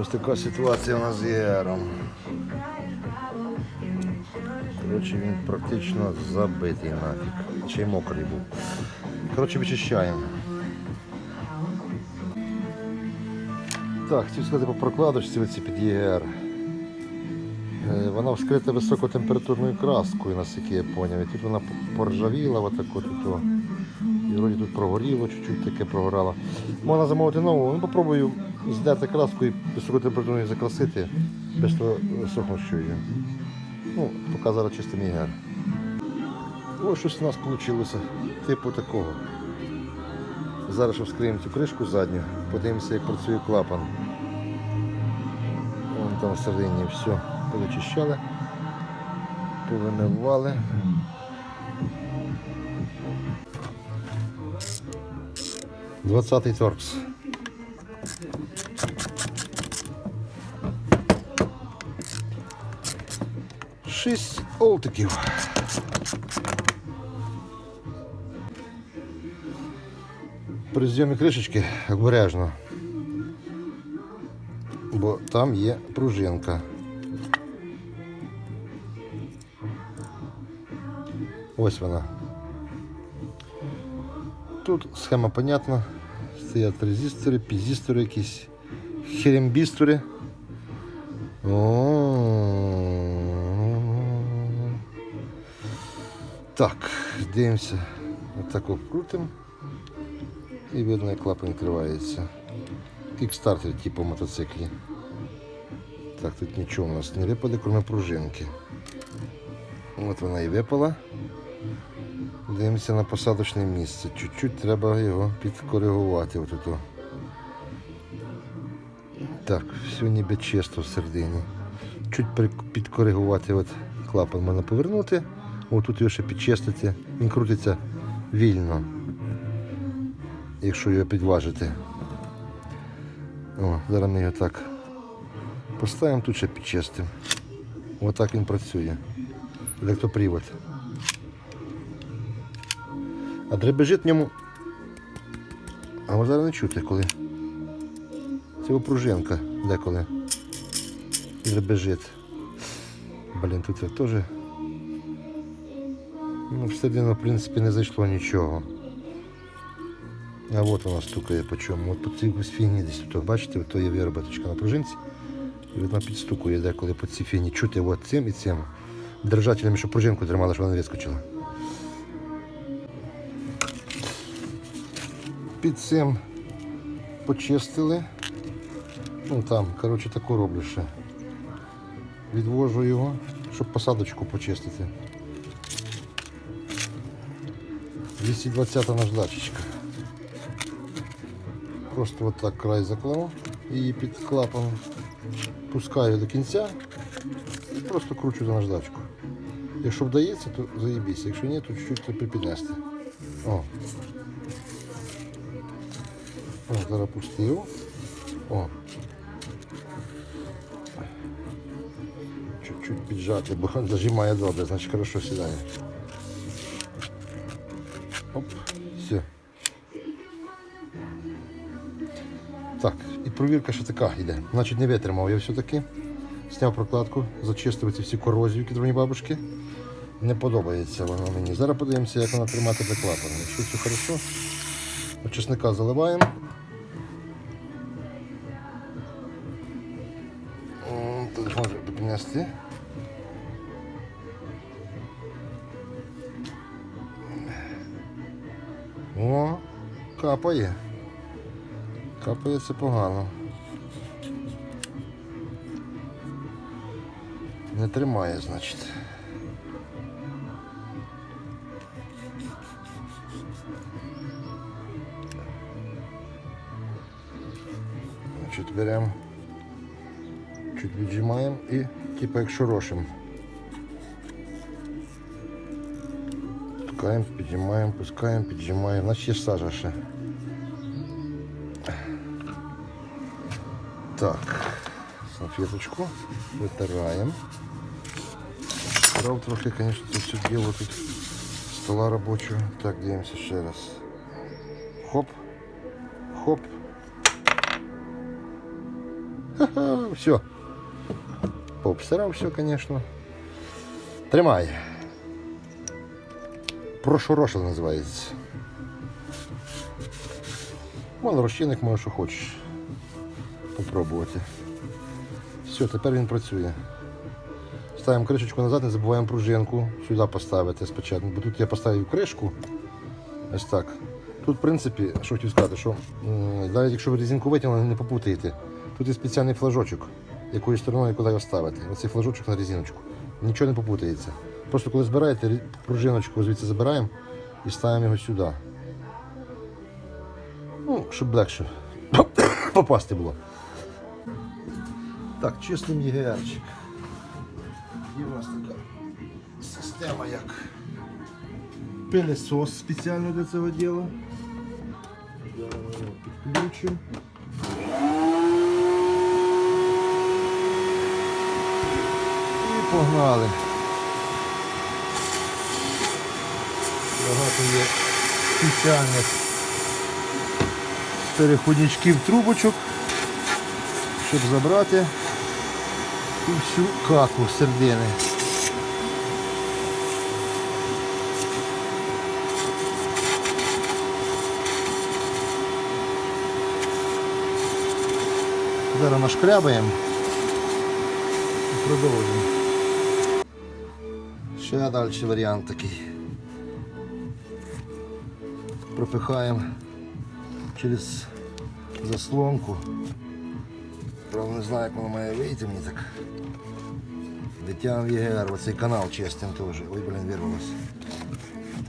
Ось така ситуація у нас з ЄРом. Коротше, він практично забитий нафіг. Ще й мокрий був. Коротше, вичищаємо. Так, хотів сказати по прокладочці оці під ЄР. Е, Вона вскрита високотемпературною краскою, наскільки я зрозумів. І тут вона поржавіла, отак от вроді тут прогоріло, чуть-чуть таке прогорало. Можна замовити нову, ну попробую здерти краску і високотемпературною закрасити без того сохнущою. Ну, поки зараз чистий ігер. Ось щось у нас вийшло, типу такого. Зараз ще вскриємо цю кришку задню, подивимося, як працює клапан. Вон там всередині все повичищали, повимивали. Двадцятий торкс. Шість олтиків. При зйомі кришечки обережно, бо там є пружинка. Ось вона. Тут схема понятна. Стоять резистори, пізістори якісь, херембістори. Так, дивимося. Отак обкрутимо. І видно, як клапан відкривається. Кікстартер типу мотоциклі. Так, тут нічого у нас не випаде, крім пружинки. От вона і випала. Дивимося на посадочне місце. Чуть-чуть треба його підкоригувати. От. Так, все ніби чисто всередині. Чуть підкоригувати от клапан можна повернути. Ось тут його ще підчистити. Він крутиться вільно, якщо його підважити. О, зараз ми його так поставимо, тут ще підчистимо. Отак він працює. Електропривод. А дребежить в ньому. А ви зараз не чути коли. Це опружинка деколи. Дребежить. Блін, тут я теж. Ну, всередину, в принципі, не зайшло нічого. А от вона стукає по чому. От по цій ось фігні десь тут, бачите, то є вироботочка на пружинці. І вона підстукує деколи по цій фігні. Чути от цим і цим. Держателями, щоб пружинку тримала, щоб вона не вискочила. Під цим почистили. Ну там, коротше, таку роблю ще. Відвожу його, щоб посадочку почистити. 220 наждачечка. Просто от так край заклав і під клапан пускаю до кінця і просто кручу за наждачку. Якщо вдається, то заїбісь. Якщо ні, то чуть-чуть припіднести. О. О, зараз пустив. О. Чуть-чуть піджати, бо зажимає добре, значить хорошо сідає. Оп, все. Так, і провірка ще така йде. Значить, не витримав я все-таки. Зняв прокладку, зачистив ці всі корозії кедровні бабушки. Не подобається воно мені. Зараз подивимося, як вона тримати для клапана. Якщо все хорошо, от чесника заливаємо. Телефон піднести. О, капає. Капає це погано. Не тримає, значить. Значить, беремо, чуть віджимаємо і типу як шорошим. Пускаємо, піджимаємо, пускаємо, піджимаємо. Значить є сажа ще. Так, салфеточку витираємо. Брав трохи, звісно, це все діло тут стола робочого. Так, дивимося ще раз. Хоп, хоп. Ха-ха, все. Пообстирав все, звісно. Тримай. Прошорошил називається. Вон розчинник можеш, що хочеш. Попробувати. Все, тепер він працює. Ставимо кришечку назад, не забуваємо пружинку сюди поставити спочатку. Бо тут я поставив кришку. Ось так. Тут, в принципі, що хотів сказати, що навіть якщо ви резинку витягнули, не попутаєте. Тут є спеціальний флажочок, якою стороною куди його ставити. Оцей флажочок на резиночку. Нічого не попутається. Просто коли збираєте, пружиночку звідси забираємо і ставимо його сюди. Ну, щоб легше попасти було. Так, чистим ЄГРчик. І у нас така система як пилесос спеціально для цього діла. Підключимо. Погнали. Багато є спеціальних переходничків трубочок, щоб забрати всю каку середини. Зараз нашкрябаємо і продовжуємо. Ще далі варіант такий. Пропихаємо через заслонку. Правда не знаю, як воно має вийти мені так. Витягнув ЄГР, оцей канал чистим теж. Ой, блін, вирвалося.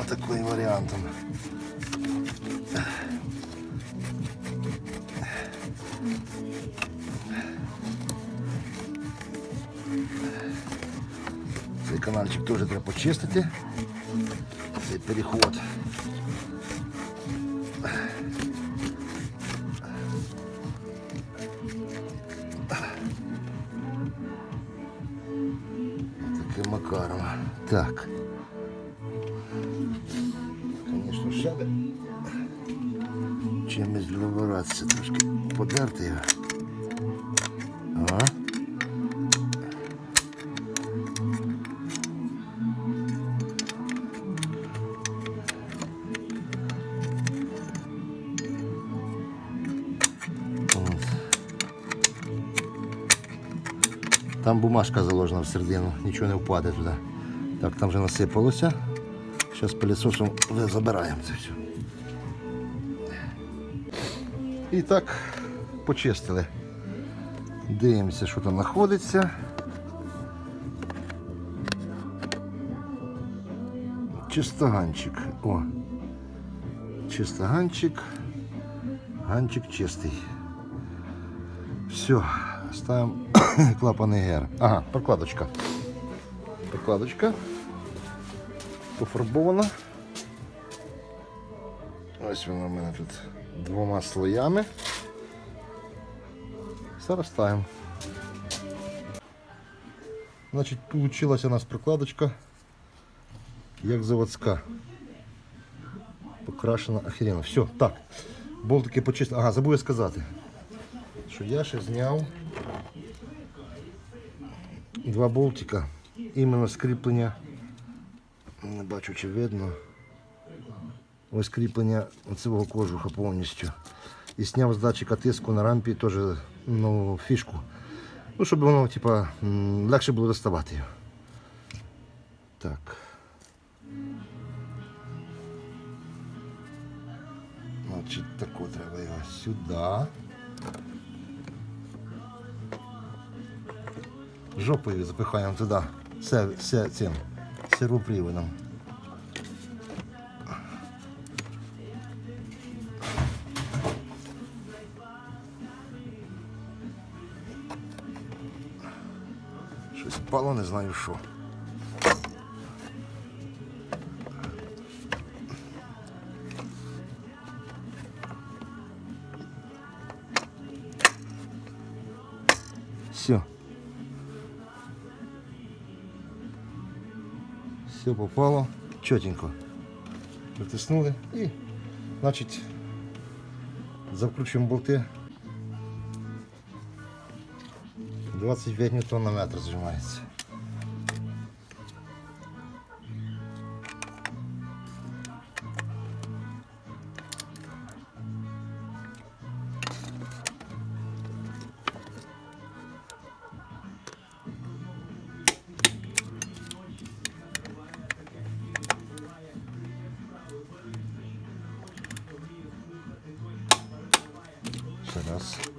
Отаким варіантом. Цей каналчик теж треба почистити. Цей переход. Таким макаром. Так. Звісно, ще би чимось вибиратися трошки подерти його. Ага. Там бумажка заложена в середину, нічого не впаде туди. Так, там вже насипалося. Зараз пилісосом забираємо це все. І так, почистили. Дивимося, що там знаходиться. Чистоганчик. О. Чистоганчик. Ганчик чистий. Все, ставимо клапани ГР. Ага, прокладочка. Прокладочка. Пофарбована. Ось вона в мене тут двома слоями. Зараз ставимо. Значить, получилась у нас прокладочка як заводська. Покрашена охеренно. Все, так. Болтики почистили. Ага, забув я сказати, що я ще зняв два болтика. Іменно скріплення. Не бачу, чи видно. Ось кріплення цього кожуха повністю. І зняв з датчика тиску на рампі теж ну, фішку. Ну, щоб воно типа, легше було доставати. Так. Значить, таку треба його сюди. Жопою запихаємо туди. Все, все цим сервоприводом. Щось впало, не знаю що. Все попало чотенько. Притиснули і, значить, закручуємо болти. 25 ньютон на метр зжимається. Ще раз.